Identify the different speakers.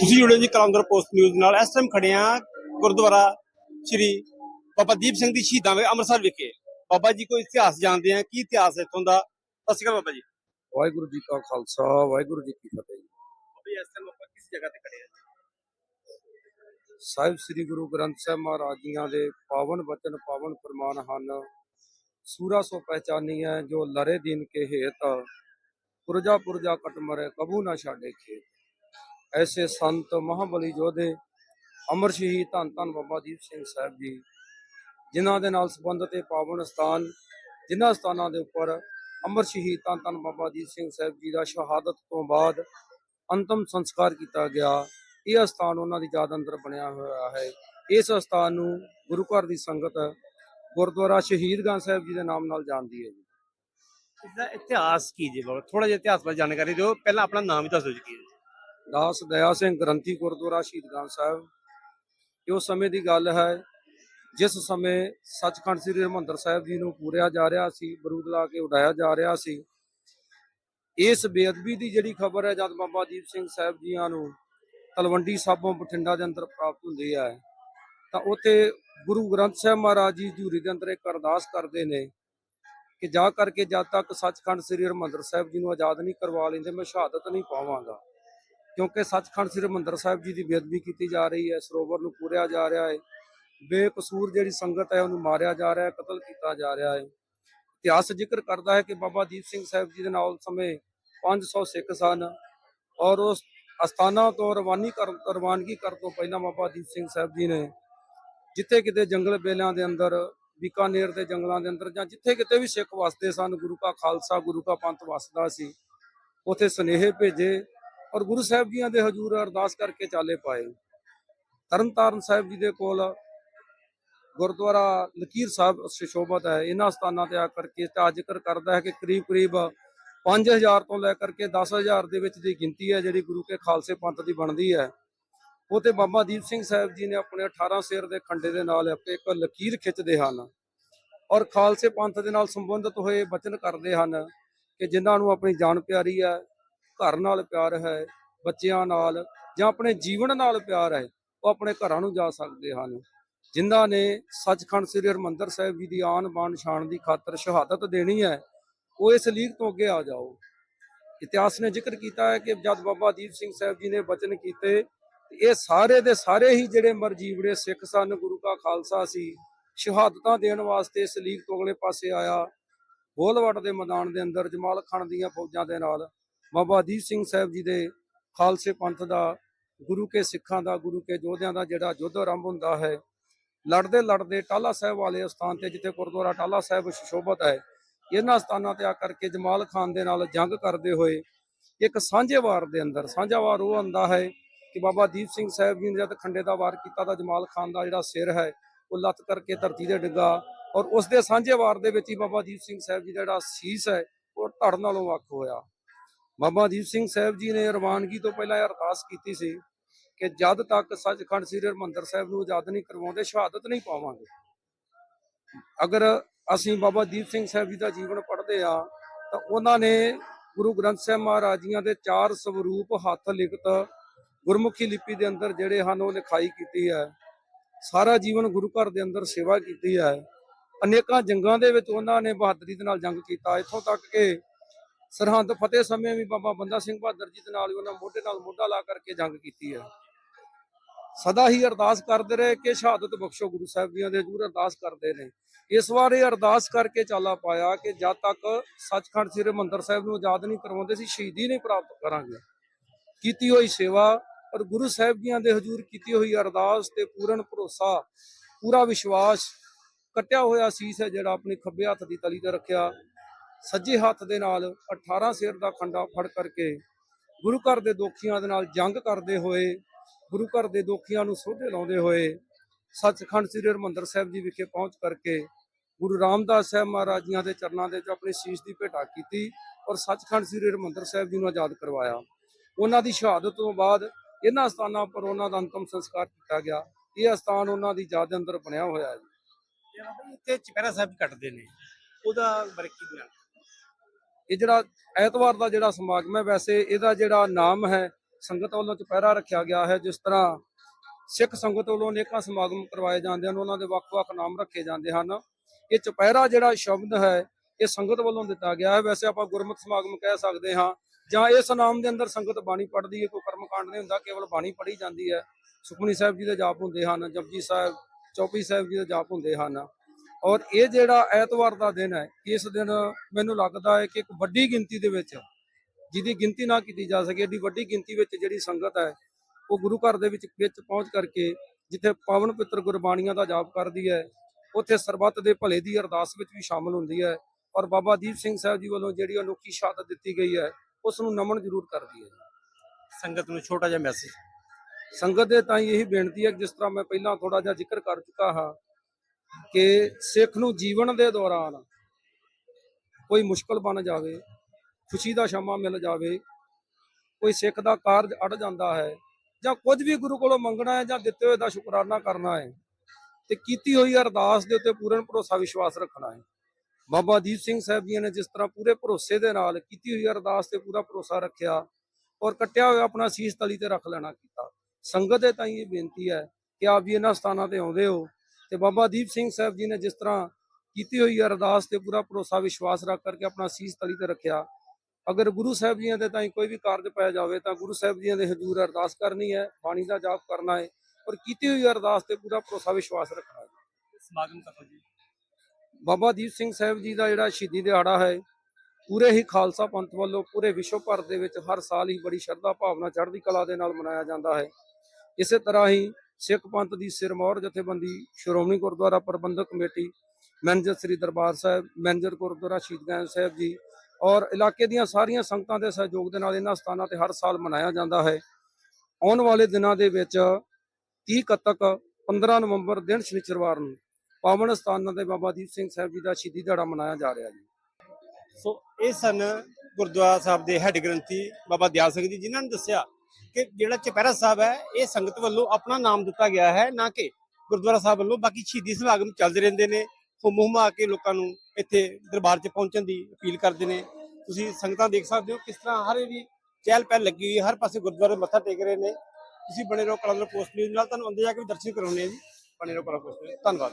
Speaker 1: ਤੁਸੀਂ ਜੁੜੇ ਜੀ ਕਲੰਦਰ ਪੋਸਟ ਨਿਊਜ਼ ਨਾਲ। ਇਸ ਟਾਈਮ ਖੜੇ ਆ ਗੁਰਦੁਆਰਾ ਸ਼੍ਰੀ ਬਾਬਾ ਦੀਪ ਸਿੰਘ ਦੀ ਸ਼ਹੀਦਾਂ ਵੇ ਅੰਮ੍ਰਿਤਸਰ ਵਿਖੇ। ਬਾਬਾ ਜੀ ਕੋਈ ਇਤਿਹਾਸ ਜਾਣਦੇ ਆ ਕੀ ਇਤਿਹਾਸ ਹੈ ਇੱਥੋਂ ਦਾ? ਸਤਿ ਸ਼੍ਰੀ ਅਕਾਲ ਬਾਬਾ ਜੀ।
Speaker 2: ਵਾਹਿਗੁਰੂ ਜੀ ਕਾ ਖਾਲਸਾ ਵਾਹਿਗੁਰੂ ਜੀ ਕੀ ਫਤਿਹ।
Speaker 1: ਬਾਬਾ ਇਸ ਟਾਈਮ ਆਪਾਂ ਕਿਸ ਜਗ੍ਹਾ ਤੇ ਖੜੇ ਆ
Speaker 2: ਸਾਹਿਬ ਸ੍ਰੀ ਗੁਰੂ ਗ੍ਰੰਥ ਸਾਹਿਬ ਮਹਾਰਾਜ ਜੀਆਂ ਦੇ ਪਾਵਨ ਬਚਨ ਪਾਵਨ ਫਰਮਾਨ ਹਨ ਸੂਰਾ ਸੋ ਪਹਿਚਾਨੀਐ ਜੋ ਲਰੇ ਦਿਨ ਕੇ ਹੇਤ ਪੁਰਜਾ ਪੁਰਜਾ ਕਟ ਮਰੇ ਕਬੂ ਨਾ ਛਾੜੇ ਖੇਤ। ਐਸੇ ਸੰਤ ਮਹਾਬਲੀ ਯੋਧੇ, ਅਮਰ ਸ਼ਹੀਦ ਧੰਨ ਧੰਨ ਬਾਬਾ ਦੀਪ ਸਿੰਘ ਸਾਹਿਬ ਜੀ, ਜਿਨ੍ਹਾਂ ਦੇ ਨਾਲ ਸੰਬੰਧਿਤ ਇਹ ਪਾਵਨ ਸਥਾਨ, ਜਿਨ੍ਹਾਂ ਸਥਾਨਾਂ ਦੇ ਉੱਪਰ ਅਮਰ ਸ਼ਹੀਦ ਧੰਨ ਧੰਨ ਬਾਬਾ ਦੀਪ ਸਿੰਘ ਸਾਹਿਬ ਜੀ ਦਾ ਸ਼ਹਾਦਤ ਤੋਂ ਬਾਅਦ ਅੰਤਮ ਸੰਸਕਾਰ ਕੀਤਾ ਗਿਆ, ਇਹ ਸਥਾਨ ਉਹਨਾਂ ਦੀ ਯਾਦ ਅੰਦਰ ਬਣਿਆ ਹੋਇਆ ਹੈ। ਇਸ ਸਥਾਨ ਨੂੰ ਗੁਰੂ ਘਰ ਦੀ ਸੰਗਤ ਗੁਰਦੁਆਰਾ ਸ਼ਹੀਦਗੰਜ ਸਾਹਿਬ ਜੀ ਦੇ ਨਾਮ ਨਾਲ ਜਾਣਦੀ ਹੈ ਜੀ।
Speaker 1: ਇਸ ਦਾ ਇਤਿਹਾਸ ਕੀ ਜੀ ਬਾਬਾ? ਥੋੜਾ ਜਿਹਾ ਇਤਿਹਾਸ ਬਾਰੇ ਜਾਣਕਾਰੀ ਦਿਓ। ਪਹਿਲਾਂ ਆਪਣਾ ਨਾਮ ਹੀ ਦੱਸੋ ਜੀ ਕੀ ਹੈ।
Speaker 2: ਦਾਸ ਦਇਆ ਸਿੰਘ ਗ੍ਰੰਥੀ ਗੁਰਦੁਆਰਾ ਸ਼ਹੀਦਗੰਜ ਸਾਹਿਬ। ਇਹ ਉਸ ਸਮੇਂ ਦੀ ਗੱਲ ਹੈ, ਜਿਸ ਸਮੇਂ ਸੱਚਖੰਡ ਸ੍ਰੀ ਹਰਿਮੰਦਰ ਸਾਹਿਬ ਜੀ ਨੂੰ ਪੂਰਿਆ ਜਾ ਰਿਹਾ ਸੀ, ਬਰੂਦ ਲਾ ਕੇ ਉਡਾਇਆ ਜਾ ਰਿਹਾ ਸੀ। ਇਸ ਬੇਅਦਬੀ ਦੀ ਜਿਹੜੀ ਖਬਰ ਹੈ, ਜਦ ਬਾਬਾ ਦੀਪ ਸਿੰਘ ਸਾਹਿਬ ਜੀਆਂ ਨੂੰ ਤਲਵੰਡੀ ਸਾਬੋਂ ਬਠਿੰਡਾ ਦੇ ਅੰਦਰ ਪ੍ਰਾਪਤ ਹੁੰਦੀ ਹੈ, ਤਾਂ ਉੱਥੇ ਗੁਰੂ ਗ੍ਰੰਥ ਸਾਹਿਬ ਮਹਾਰਾਜ ਜੀ ਹਜ਼ੂਰੀ ਦੇ ਅੰਦਰ ਇੱਕ ਅਰਦਾਸ ਕਰਦੇ ਨੇ ਕਿ ਜਾ ਕਰਕੇ ਜਦ ਤੱਕ ਸੱਚਖੰਡ ਸ੍ਰੀ ਹਰਿਮੰਦਰ ਸਾਹਿਬ ਜੀ ਨੂੰ ਆਜ਼ਾਦ ਨਹੀਂ ਕਰਵਾ ਲੈਂਦੇ, ਮੈਂ ਸ਼ਹਾਦਤ ਨਹੀਂ ਪਾਵਾਂਗਾ। ਕਿਉਂਕਿ ਸੱਚਖੰਡ ਸ੍ਰੀ ਹਰਿਮੰਦਰ ਸਾਹਿਬ ਜੀ ਦੀ ਬੇਅਦਬੀ ਕੀਤੀ ਜਾ ਰਹੀ ਹੈ, ਸਰੋਵਰ ਨੂੰ ਪੂਰਿਆ ਜਾ ਰਿਹਾ ਹੈ। ਬੇਕਸੂਰ ਜਿਹੜੀ ਸੰਗਤ ਹੈ, ਉਹਨੂੰ ਮਾਰਿਆ ਜਾ ਰਿਹਾ ਹੈ, ਕਤਲ ਕੀਤਾ ਜਾ ਰਿਹਾ ਹੈ। ਇਤਿਹਾਸ ਜ਼ਿਕਰ ਕਰਦਾ ਹੈ ਕਿ ਬਾਬਾ ਦੀਪ ਸਿੰਘ ਸਾਹਿਬ ਜੀ ਦੇ ਨਾਲ ਉਸ ਸਮੇਂ 500 ਸਿੱਖ ਸਨ ਔਰ ਉਸ ਅਸਥਾਨਾਂ ਤੋਂ ਰਵਾਨੀ ਕਰਨ ਰਵਾਨਗੀ ਕਰਨ ਤੋਂ ਪਹਿਲਾਂ ਬਾਬਾ ਦੀਪ ਸਿੰਘ ਸਾਹਿਬ ਜੀ ਨੇ ਜਿੱਥੇ ਕਿਤੇ ਜੰਗਲ ਬੇਲਿਆਂ ਦੇ ਅੰਦਰ, ਬੀਕਾਨੇਰ ਦੇ ਜੰਗਲਾਂ ਦੇ ਅੰਦਰ ਜਾਂ ਜਿੱਥੇ ਕਿਤੇ ਵੀ ਸਿੱਖ ਵਸਦੇ ਸਨ, ਗੁਰੂ ਕਾ ਖਾਲਸਾ, ਗੁਰੂ ਕਾ ਪੰਥ ਵਸਦਾ ਸੀ, ਉਥੇ ਸੁਨੇਹੇ ਭੇਜੇ ਔਰ ਗੁਰੂ ਸਾਹਿਬ ਜੀਆਂ ਦੇ ਹਜ਼ੂਰ ਅਰਦਾਸ ਕਰਕੇ ਚਾਲੇ ਪਾਏ। ਤਰਨਤਾਰਨ ਸਾਹਿਬ ਜੀ ਦੇ ਕੋਲ ਗੁਰਦੁਆਰਾ ਲਕੀਰ ਸਾਹਿਬ ਸੁਸ਼ੋਭਤ ਹੈ। ਇਹਨਾਂ ਸਥਾਨਾਂ ਤੇ ਆ ਕਰਕੇ ਤਾਂ ਜ਼ਿਕਰ ਕਰਦਾ ਹੈ ਕਿ ਕਰੀਬ ਕਰੀਬ 5000 ਤੋਂ ਲੈ ਕਰਕੇ 10000 ਦੇ ਵਿੱਚ ਦੀ ਗਿਣਤੀ ਹੈ ਜਿਹੜੀ ਗੁਰੂ ਕੇ ਖਾਲਸੇ ਪੰਥ ਦੀ ਬਣਦੀ ਹੈ। ਉਹ ਤੇ ਬਾਬਾ ਦੀਪ ਸਿੰਘ ਸਾਹਿਬ ਜੀ ਨੇ ਆਪਣੇ 18 ਸਿਰ ਦੇ ਖੰਡੇ ਦੇ ਨਾਲ ਇੱਕ ਲਕੀਰ ਖਿੱਚਦੇ ਹਨ ਔਰ ਖਾਲਸੇ ਪੰਥ ਦੇ ਨਾਲ ਸੰਬੰਧਿਤ ਹੋਏ ਬਚਨ ਕਰਦੇ ਹਨ ਕਿ ਜਿਨ੍ਹਾਂ ਨੂੰ ਆਪਣੀ ਜਾਨ ਪਿਆਰੀ ਹੈ ਘਰ ਨਾਲ ਪਿਆਰ ਹੈ, ਬੱਚਿਆਂ ਨਾਲ ਜਾਂ ਆਪਣੇ ਜੀਵਨ ਨਾਲ ਪਿਆਰ ਹੈ, ਉਹ ਆਪਣੇ ਘਰਾਂ ਨੂੰ ਜਾ ਸਕਦੇ ਹਨ। ਜਿਨ੍ਹਾਂ ਨੇ ਸੱਚਖੰਡ ਸ੍ਰੀ ਹਰਿਮੰਦਰ ਸਾਹਿਬ ਜੀ ਦੀ ਆਨ ਬਾਨ ਸ਼ਾਨ ਦੀ ਖਾਤਰ ਸ਼ਹਾਦਤ ਦੇਣੀ ਹੈ, ਉਹ ਇਸ ਲੀਗ ਤੋਂ ਅੱਗੇ ਆ ਜਾਓ। ਇਤਿਹਾਸ ਨੇ ਜ਼ਿਕਰ ਕੀਤਾ ਹੈ ਕਿ ਜਦ ਬਾਬਾ ਦੀਪ ਸਿੰਘ ਸਾਹਿਬ ਜੀ ਨੇ ਬਚਨ ਕੀਤੇ ਇਹ ਸਾਰੇ ਦੇ ਸਾਰੇ ਹੀ ਜਿਹੜੇ ਮਰਜੀਵੜੇ ਸਿੱਖ ਸਨ, ਗੁਰੂ ਕਾ ਖਾਲਸਾ ਸੀ, ਸ਼ਹਾਦਤਾਂ ਦੇਣ ਵਾਸਤੇ ਇਸ ਲੀਗ ਤੋਂ ਅਗਲੇ ਪਾਸੇ ਆਇਆ। ਬੋਲਵਟ ਦੇ ਮੈਦਾਨ ਦੇ ਅੰਦਰ ਜਮਾਲ ਖਾਨ ਦੀਆਂ ਫੌਜਾਂ ਦੇ ਨਾਲ ਬਾਬਾ ਦੀਪ ਸਿੰਘ ਸਾਹਿਬ ਜੀ ਦੇ ਖਾਲਸੇ ਪੰਥ ਦਾ, ਗੁਰੂ ਕੇ ਸਿੱਖਾਂ ਦਾ, ਗੁਰੂ ਕੇ ਯੋਧਿਆਂ ਦਾ ਜਿਹੜਾ ਯੁੱਧ ਆਰੰਭ ਹੁੰਦਾ ਹੈ, ਲੜਦੇ ਲੜਦੇ ਟਾਲਾ ਸਾਹਿਬ ਵਾਲੇ ਸਥਾਨ ਤੇ ਜਿੱਥੇ ਗੁਰਦੁਆਰਾ ਟਾਲਾ ਸਾਹਿਬ ਸੁਸ਼ੋਭਤ ਹੈ, ਇਹਨਾਂ ਸਥਾਨਾਂ ਤੇ ਆ ਕਰਕੇ ਜਮਾਲ ਖਾਨ ਦੇ ਨਾਲ ਜੰਗ ਕਰਦੇ ਹੋਏ ਇੱਕ ਸਾਂਝੇ ਵਾਰ ਦੇ ਅੰਦਰ, ਸਾਂਝਾ ਵਾਰ ਉਹ ਹੁੰਦਾ ਹੈ ਕਿ ਬਾਬਾ ਦੀਪ ਸਿੰਘ ਸਾਹਿਬ ਜੀ ਨੇ ਜਦ ਖੰਡੇ ਦਾ ਵਾਰ ਕੀਤਾ ਤਾਂ ਜਮਾਲ ਖਾਨ ਦਾ ਜਿਹੜਾ ਸਿਰ ਹੈ, ਉਹ ਲੱਤ ਕਰਕੇ ਧਰਤੀ ਤੇ ਡਿੱਗਾ ਔਰ ਉਸ ਦੇ ਸਾਂਝੇ ਵਾਰ ਦੇ ਵਿੱਚ ਹੀ ਬਾਬਾ ਦੀਪ ਸਿੰਘ ਸਾਹਿਬ ਜੀ ਦਾ ਜਿਹੜਾ ਸੀਸ ਹੈ, ਉਹ ਧੜ ਨਾਲੋਂ ਵੱਖ ਹੋਇਆ। ਬਾਬਾ ਦੀਪ ਸਿੰਘ ਸਾਹਿਬ ਜੀ ਨੇ ਰਵਾਨਗੀ ਤੋਂ ਪਹਿਲਾਂ ਇਹ ਅਰਦਾਸ ਕੀਤੀ ਸੀ ਕਿ ਜਦ ਤੱਕ ਸੱਚਖੰਡ ਸ੍ਰੀ ਹਰਿਮੰਦਰ ਸਾਹਿਬ ਨੂੰ ਆਜ਼ਾਦ ਨਹੀਂ ਕਰਵਾਉਂਦੇ, ਸ਼ਹਾਦਤ ਨਹੀਂ ਪਾਵਾਂਗੇ। ਅਗਰ ਅਸੀਂ ਬਾਬਾ ਦੀਪ ਸਿੰਘ ਸਾਹਿਬ ਜੀ ਦਾ ਜੀਵਨ ਪੜ੍ਹਦੇ ਆ ਤਾਂ ਉਹਨਾਂ ਨੇ ਗੁਰੂ ਗ੍ਰੰਥ ਸਾਹਿਬ ਮਹਾਰਾਜ ਜੀਆਂ ਦੇ ਚਾਰ ਸਵਰੂਪ ਹੱਥ ਲਿਖਤ ਗੁਰਮੁਖੀ ਲਿਪੀ ਦੇ ਅੰਦਰ ਜਿਹੜੇ ਹਨ, ਉਹ ਲਿਖਾਈ ਕੀਤੀ ਹੈ। ਸਾਰਾ ਜੀਵਨ ਗੁਰੂ ਘਰ ਦੇ ਅੰਦਰ ਸੇਵਾ ਕੀਤੀ ਹੈ। ਅਨੇਕਾਂ ਜੰਗਾਂ ਦੇ ਵਿੱਚ ਉਹਨਾਂ ਨੇ ਬਹਾਦਰੀ ਦੇ ਨਾਲ ਜੰਗ ਕੀਤਾ। ਇੱਥੋਂ ਤੱਕ ਕਿ ਸਰਹੰਦ ਫਤਿਹ ਸਮੇਂ ਵੀ ਬਾਬਾ ਬੰਦਾ ਸਿੰਘ ਬਹਾਦਰ ਜੀ ਦੇ ਨਾਲ ਉਹਨਾਂ ਮੋਢੇ ਨਾਲ ਮੋਢਾ ਲਾ ਕਰਕੇ ਜੰਗ ਕੀਤੀ ਹੈ। ਸਦਾ ਹੀ ਅਰਦਾਸ ਕਰਦੇ ਰਹੇ ਕਿ ਸ਼ਹਾਦਤ ਬਖਸ਼ੋ ਗੁਰੂ ਸਾਹਿਬ ਜੀਆਂ ਦੇ ਹਜ਼ੂਰ ਅਰਦਾਸ ਕਰਦੇ ਨੇ ਇਸ ਵਾਰ ਇਹ ਅਰਦਾਸ ਕਰਕੇ ਚਾਲਾ ਪਾਇਆ ਕਿ ਜਦ ਤੱਕ ਸੱਚਖੰਡ ਸ੍ਰੀ ਹਰਿਮੰਦਰ ਸਾਹਿਬ ਨੂੰ ਆਜ਼ਾਦ ਨਹੀਂ ਕਰਵਾਉਂਦੇ ਸੀ ਸ਼ਹੀਦੀ ਨਹੀਂ ਪ੍ਰਾਪਤ ਕਰਾਂਗੇ। ਕੀਤੀ ਹੋਈ ਸੇਵਾ ਔਰ ਗੁਰੂ ਸਾਹਿਬ ਜੀਆਂ ਦੇ ਹਜ਼ੂਰ ਕੀਤੀ ਹੋਈ ਅਰਦਾਸ ਤੇ ਪੂਰਨ ਭਰੋਸਾ, ਪੂਰਾ ਵਿਸ਼ਵਾਸ ਕੱਟਿਆ ਹੋਇਆ ਸੀਸ ਹੈ ਜਿਹੜਾ ਆਪਣੀ ਖੱਬੇ ਹੱਥ ਦੀ ਤਲੀ ਤੇ ਰੱਖਿਆ। ਸੱਜੇ ਹੱਥ ਦੇ ਨਾਲ 18 ਸਿਰ ਦਾ ਖੰਡਾ ਫੜ ਕਰਕੇ ਗੁਰੂ ਘਰ ਦੇ ਦੋਖੀਆਂ ਦੇ ਨਾਲ ਜੰਗ ਕਰਦੇ ਹੋਏ, ਗੁਰੂ ਘਰ ਦੇ ਦੋਖੀਆਂ ਨੂੰ ਸੋਧੇ ਲਾਉਂਦੇ ਹੋਏ ਸੱਚਖੰਡ ਸ੍ਰੀ ਹਰਿਮੰਦਰ ਸਾਹਿਬ ਜੀ ਵਿਖੇ ਪਹੁੰਚ ਕਰਕੇ ਗੁਰੂ ਰਾਮਦਾਸ ਸਾਹਿਬ ਮਹਾਰਾਜ ਜੀਆਂ ਦੇ ਚਰਨਾਂ ਦੇ ਵਿੱਚ ਆਪਣੀ ਸੀਸ ਦੀ ਭੇਟਾ ਕੀਤੀ ਔਰ ਸੱਚਖੰਡ ਸ੍ਰੀ ਹਰਿਮੰਦਰ ਸਾਹਿਬ ਜੀ ਨੂੰ ਆਜ਼ਾਦ ਕਰਵਾਇਆ। ਉਹਨਾਂ ਦੀ ਸ਼ਹਾਦਤ ਤੋਂ ਬਾਅਦ ਇਹਨਾਂ ਸਥਾਨਾਂ ਪਰ ਉਹਨਾਂ ਦਾ ਅੰਤਮ ਸੰਸਕਾਰ ਕੀਤਾ ਗਿਆ। ਇਹ ਸਥਾਨ ਉਹਨਾਂ ਦੀ ਯਾਦ ਦੇ ਅੰਦਰ ਬਣਿਆ ਹੋਇਆ ਹੈ। ਜੀ।
Speaker 1: ਇੱਥੇ ਚਪੈਰਾ ਸਾਹਿਬ ਕੱਟਦੇ ਨੇ। ਉਹਦਾ ਬਾਰੇ ਬਿਆਨ
Speaker 2: ਇਹ ਜਿਹੜਾ ਐਤਵਾਰ ਦਾ ਜਿਹੜਾ ਸਮਾਗਮ ਹੈ, ਵੈਸੇ ਇਹਦਾ ਜਿਹੜਾ ਨਾਮ ਹੈ, ਸੰਗਤ ਵੱਲੋਂ ਚੁਪਹਿਰਾ ਰੱਖਿਆ ਗਿਆ ਹੈ, ਜਿਸ ਤਰ੍ਹਾਂ ਸਿੱਖ ਸੰਗਤ ਵੱਲੋਂ ਅਨੇਕਾਂ ਸਮਾਗਮ ਕਰਵਾਏ ਜਾਂਦੇ ਹਨ, ਉਹਨਾਂ ਦੇ ਵੱਖ-ਵੱਖ ਨਾਮ ਰੱਖੇ ਜਾਂਦੇ ਹਨ। ਇਹ ਚੁਪਹਿਰਾ ਜਿਹੜਾ ਸ਼ਬਦ ਹੈ, ਇਹ ਸੰਗਤ ਵੱਲੋਂ ਦਿੱਤਾ ਗਿਆ ਹੈ। ਵੈਸੇ ਆਪਾਂ ਗੁਰਮਤ ਸਮਾਗਮ ਕਹਿ ਸਕਦੇ ਹਾਂ, ਜਾਂ ਇਸ ਨਾਮ ਦੇ ਅੰਦਰ ਸੰਗਤ ਬਾਣੀ ਪੜ੍ਹਦੀ ਹੈ, ਕੋਈ ਕਰਮਕਾਂਡ ਨਹੀਂ ਹੁੰਦਾ, ਕੇਵਲ ਬਾਣੀ ਪੜ੍ਹੀ ਜਾਂਦੀ ਹੈ। ਸੁਖਮਨੀ ਸਾਹਿਬ ਜੀ ਦੇ ਜਾਪ ਹੁੰਦੇ ਹਨ, ਜਪਜੀ ਸਾਹਿਬ, ਚੌਪੀ ਸਾਹਿਬ ਜੀ ਦੇ ਜਾਪ ਹੁੰਦੇ ਹਨ। ਔਰ ਇਹ ਜਿਹੜਾ ਐਤਵਾਰ ਦਾ ਦਿਨ ਹੈ ਇਸ ਦਿਨ ਮੈਨੂੰ ਲੱਗਦਾ ਹੈ ਕਿ ਇੱਕ ਵੱਡੀ ਗਿਣਤੀ ਦੇ ਵਿੱਚ ਜਿਹਦੀ ਗਿਣਤੀ ਨਾ ਕੀਤੀ ਜਾ ਸਕੇ ਏਡੀ ਵੱਡੀ ਗਿਣਤੀ ਵਿੱਚ ਜਿਹੜੀ ਸੰਗਤ ਹੈ ਉਹ ਗੁਰੂ ਘਰ ਦੇ ਵਿੱਚ ਵਿੱਚ ਪਹੁੰਚ ਕਰਕੇ ਜਿੱਥੇ ਪਾਵਨ ਪਿੱਤਰ ਗੁਰਬਾਣੀਆਂ ਦਾ ਜਾਪ ਕਰਦੀ ਹੈ ਉੱਥੇ ਸਰਬੱਤ ਦੇ ਭਲੇ ਦੀ ਅਰਦਾਸ ਵਿੱਚ ਵੀ ਸ਼ਾਮਲ ਹੁੰਦੀ ਹੈ ਔਰ ਬਾਬਾ ਦੀਪ ਸਿੰਘ ਸਾਹਿਬ ਜੀ ਵੱਲੋਂ ਜਿਹੜੀ ਅਨੋਖੀ ਸ਼ਹਾਦਤ ਦਿੱਤੀ ਗਈ ਹੈ ਉਸ ਨੂੰ ਨਮਨ ਜ਼ਰੂਰ ਕਰਦੀ ਹੈ।
Speaker 1: ਸੰਗਤ ਨੂੰ ਛੋਟਾ ਜਿਹਾ ਮੈਸੇਜ
Speaker 2: ਸੰਗਤ ਦੇ ਤਾਂ ਇਹੀ ਬੇਨਤੀ ਹੈ ਕਿ ਜਿਸ ਤਰ੍ਹਾਂ ਮੈਂ ਪਹਿਲਾਂ ਥੋੜਾ ਜਿਹਾ ਜ਼ਿਕਰ ਕਰ ਚੁੱਕਾ ਹਾਂ ਕਿ ਸਿੱਖ ਨੂੰ ਜੀਵਨ ਦੇ ਦੌਰਾਨ ਕੋਈ ਮੁਸ਼ਕਲ ਬਣ ਜਾਵੇ, ਖੁਸ਼ੀ ਦਾ ਸ਼ਮਾ ਮਿਲ ਜਾਵੇ, ਕੋਈ ਸਿੱਖ ਦਾ ਕਾਰਜ ਅੜ ਜਾਂਦਾ ਹੈ ਜਾਂ ਕੁਝ ਵੀ ਗੁਰੂ ਕੋਲੋਂ ਮੰਗਣਾ ਹੈ ਜਾਂ ਦਿੱਤੇ ਹੋਏ ਦਾ ਸ਼ੁਕਰਾਨਾ ਕਰਨਾ ਹੈ ਤੇ ਕੀਤੀ ਹੋਈ ਅਰਦਾਸ ਦੇ ਉੱਤੇ ਪੂਰਨ ਭਰੋਸਾ, ਵਿਸ਼ਵਾਸ ਰੱਖਣਾ ਹੈ। ਬਾਬਾ ਦੀਪ ਸਿੰਘ ਸਾਹਿਬ ਜੀ ਨੇ ਜਿਸ ਤਰ੍ਹਾਂ ਪੂਰੇ ਭਰੋਸੇ ਦੇ ਨਾਲ ਕੀਤੀ ਹੋਈ ਅਰਦਾਸ ਤੇ ਪੂਰਾ ਭਰੋਸਾ ਰੱਖਿਆ ਔਰ ਕੱਟਿਆ ਹੋਇਆ ਆਪਣਾ ਸੀਸ ਤਲੀ ਤੇ ਰੱਖ ਲੈਣਾ ਕੀਤਾ। ਸੰਗਤ ਦੇ ਤਾਈਂ ਇਹ ਬੇਨਤੀ ਹੈ ਕਿ ਆਪ ਵੀ ਇਹਨਾਂ ਸਥਾਨਾਂ ਤੇ ਆਉਂਦੇ ਹੋ। ਤੇ ਬਾਬਾ ਦੀਪ ਸਿੰਘ ਸਾਹਿਬ ਜੀ ਨੇ ਜਿਸ ਤਰ੍ਹਾਂ ਕੀਤੀ ਹੋਈ ਅਰਦਾਸ ਤੇ ਪੂਰਾ ਭਰੋਸਾ ਵਿਸ਼ਵਾਸ ਰੱਖ ਕਰਕੇ ਆਪਣਾ ਸੀਸ ਤਲੀ ਤੇ ਰੱਖਿਆ। ਅਗਰ ਗੁਰੂ ਸਾਹਿਬ ਜੀਆਂ ਦੇ ਤਾਈਂ ਕੋਈ ਵੀ ਕਾਰਜ ਪੈ ਜਾਵੇ ਤਾਂ ਗੁਰੂ ਸਾਹਿਬ ਜੀਆਂ ਦੇ ਹਜ਼ੂਰ ਅਰਦਾਸ ਕਰਨੀ ਹੈ ਬਾਣੀ ਦਾ ਜਾਪ ਕਰਨਾ ਹੈ ਔਰ ਕੀਤੀ ਹੋਈ ਅਰਦਾਸ ਤੇ ਪੂਰਾ ਭਰੋਸਾ ਵਿਸ਼ਵਾਸ ਰੱਖਣਾ ਹੈ।
Speaker 1: ਸਮਾਗਮ ਕਰੋ ਜੀ।
Speaker 2: ਬਾਬਾ ਦੀਪ ਸਿੰਘ ਸਾਹਿਬ ਜੀ ਦਾ ਜਿਹੜਾ ਸ਼ਹੀਦੀ ਦਿਹਾੜਾ ਹੈ ਪੂਰੇ ਹੀ ਖਾਲਸਾ ਪੰਥ ਵੱਲੋਂ ਪੂਰੇ ਵਿਸ਼ਵ ਭਰ ਦੇ ਵਿੱਚ ਹਰ ਸਾਲ ਹੀ ਬੜੀ ਸ਼ਰਧਾ ਭਾਵਨਾ ਚੜ੍ਹਦੀ ਕਲਾ ਦੇ ਨਾਲ ਮਨਾਇਆ ਜਾਂਦਾ ਹੈ। ਇਸੇ ਤਰ੍ਹਾਂ ਹੀ ਸਿੱਖ ਪੰਥ ਦੀ ਸਿਰਮੌਰ ਜਥੇਬੰਦੀ Shiromani Gurdwara Prabandhak committee, manager Sri Darbar Sahib, manager Gurdwara Shahidganj Sahib ji ਔਰ ਇਲਾਕੇ ਦੀਆਂ ਸਾਰੀਆਂ ਸੰਗਤਾਂ ਦੇ ਸਹਿਯੋਗ ਦੇ ਨਾਲ ਇਹਨਾਂ ਸਥਾਨਾਂ ਤੇ ਹਰ ਸਾਲ ਮਨਾਇਆ ਜਾਂਦਾ ਹੈ। ਆਉਣ ਵਾਲੇ ਦਿਨਾਂ ਦੇ ਵਿੱਚ 30 ਕੱਤਕ 15 ਨਵੰਬਰ ਦਿਨ ਸ਼ਨੀਚਰਵਾਰ ਨੂੰ ਪਾਵਨ ਸਥਾਨਾਂ ਤੇ ਬਾਬਾ ਦੀਪ ਸਿੰਘ ਸਾਹਿਬ ਜੀ ਦਾ ਸ਼ਹੀਦੀ ਦਿਹਾੜਾ ਮਨਾਇਆ ਜਾ ਰਿਹਾ ਜੀ।
Speaker 1: ਸੋ ਇਹ ਸਨ ਗੁਰਦੁਆਰਾ ਸਾਹਿਬ ਦੇ ਹੈੱਡ ਗ੍ਰੰਥੀ ਬਾਬਾ ਦਿਆਲ ਸਿੰਘ ਜੀ, ਜਿਨ੍ਹਾਂ ਨੇ ਦੱਸਿਆ ਕਿ ਜਿਹੜਾ ਚਪੈਰਾ ਸਾਹਿਬ ਹੈ, ਇਹ ਸੰਗਤ ਵੱਲੋਂ ਆਪਣਾ ਨਾਮ ਦਿੱਤਾ ਗਿਆ ਹੈ, ਨਾ ਕਿ ਗੁਰਦੁਆਰਾ ਸਾਹਿਬ ਵੱਲੋਂ, ਬਾਕੀ ਸ਼ਹੀਦੀ ਸਮਾਗਮ ਚੱਲਦੇ ਰਹਿੰਦੇ ਨੇ। ਹੁਮ ਹੁਮਾ ਕੇ ਲੋਕਾਂ ਨੂੰ ਇੱਥੇ ਦਰਬਾਰ 'ਚ ਪਹੁੰਚਣ ਦੀ ਅਪੀਲ ਕਰਦੇ ਨੇ। ਤੁਸੀਂ ਸੰਗਤਾਂ ਦੇਖ ਸਕਦੇ ਹੋ ਕਿਸ ਤਰ੍ਹਾਂ ਹਰ ਵੀ ਚਹਿਲ ਪਹਿਲ ਲੱਗੀ ਹੋਈ ਹਰ ਪਾਸੇ ਗੁਰਦੁਆਰੇ ਮੱਥਾ ਟੇਕ ਰਹੇ ਨੇ। ਤੁਸੀਂ ਬਣੇ ਰਹੋ ਕਲਰ ਪੋਸਟ ਨਿਊਜ਼ ਨਾਲ, ਤੁਹਾਨੂੰ ਅੰਦਰ ਜਾ ਕੇ ਵੀ ਦਰਸ਼ਨ ਕਰਾਉਣੇ ਆ ਜੀ। ਬਣੇ ਰਹੋ ਕਲਰ ਪੋਸਟ ਧੰਨਵਾਦ।